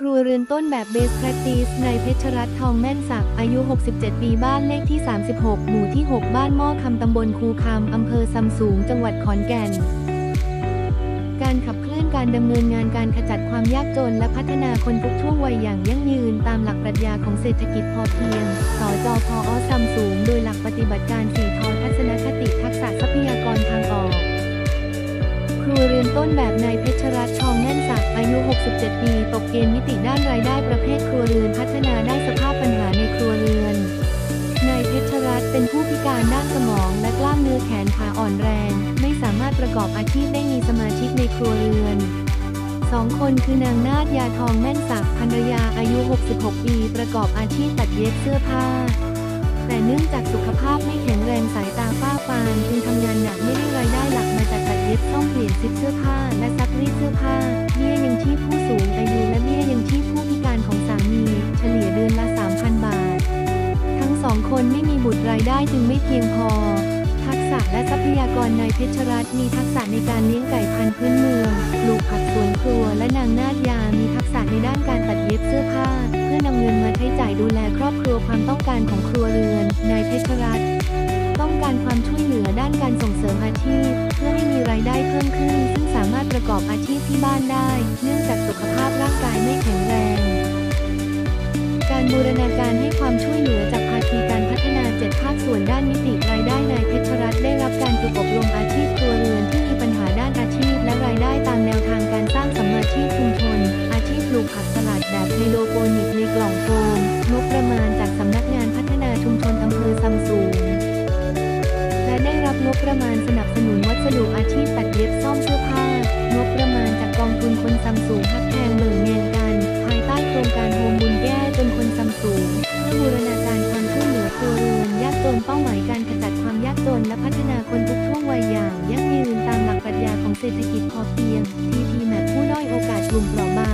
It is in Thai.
ครัวเรือนต้นแบบเบส practice นายเพชรรัตน์ทองแม่นศักดิ์อายุ 67 ปีบ้านเลขที่ 36 หมู่ที่ 6 บ้านหม้อคำตำบลคูคำอำเภอซำสูง จังหวัดขอนแก่น การขับเคลื่อนการดำเนินงานการขจัดความยากจนและพัฒนาคนทุกช่วงวัยอย่างยั่งยืนตามหลักปรัชญาของเศรษฐกิจพอเพียง สจพอซัมสูง โดยหลักปฏิบัติการ4ทอทัศนคติทักษะทรัพยากรทางออก ครัวเรือนต้นแบบนายเพชรรัตน์ ยุ 67 ปี ตกเกณฑ์มิติด้านรายได้ประเภทครัวเรือนพัฒนาได้สภาพปัญหาในครัวเรือน นายเพชรรัตน์เป็นผู้พิการด้านสมองและกล้ามเนื้อแขนขาอ่อนแรง ไม่สามารถประกอบอาชีพได้มีสมาชิกในครัวเรือนสองคนคือนางนาฏยาทองแม่นศักดิ์ภรรยาอายุ 66 ปี ประกอบอาชีพตัดเย็บเสื้อผ้า แต่เนื่องจากสุขภาพไม่แข็งแรงสายตา คนไม่มีบุตรรายได้จึงไม่เพียงพอ ทักษะและทรัพยากรนายเพชรรัตน์มีทักษะในการเลี้ยงไก่พันธุ์พื้นเมืองปลูกผักสวนครัวและนางนาฏยามีทักษะในด้านการตัดเย็บเสื้อผ้า เพื่อนำเงินมาใช้จ่ายดูแลครอบครัวความต้องการของครัวเรือน นายเพชรรัตน์ต้องการความช่วยเหลือด้านการส่งเสริมอาชีพ เพื่อให้มีรายได้เพิ่มขึ้น ซึ่งสามารถประกอบอาชีพที่บ้านได้ เนื่องจากสุขภาพร่างกายไม่แข็งแรง การบูรณาการให้ความช่วยเหลือ วนด้านนิติรายได้นายเพชรรัตน์ได้รับการฝึกอบรมอาชีพครัวเรือนที่มีปัญหาด้านอาชีพ และรายได้ตามแนวทางการสร้างสัมมาชีพชุมชน อาชีพปลูกผักสลัดแบบไฮโดรโปนิกในกล่องโฟมงบประมาณจากสำนักงานพัฒนาชุมชนอำเภอซัมซุงและได้รับงบประมาณสนับสนุนวัสดุอาชีพตัดเย็บซ่อมเสื้อผ้างบประมาณจากกองทุนคนซัมซุงฮักแพงเบิกเงินกัน ภายใต้โครงการโฮมบุญแก้จนคนซัมซุงเพื่อบูรณาการ จนเป้าหมายการขจัดความยากจนและพัฒนาคนทุกช่วงวัยอย่างยั่งยืนตามหลักปรัชญาของเศรษฐกิจพอเพียง TP แมทผู้ด้อยโอกาสกลุ่มเปราะบาง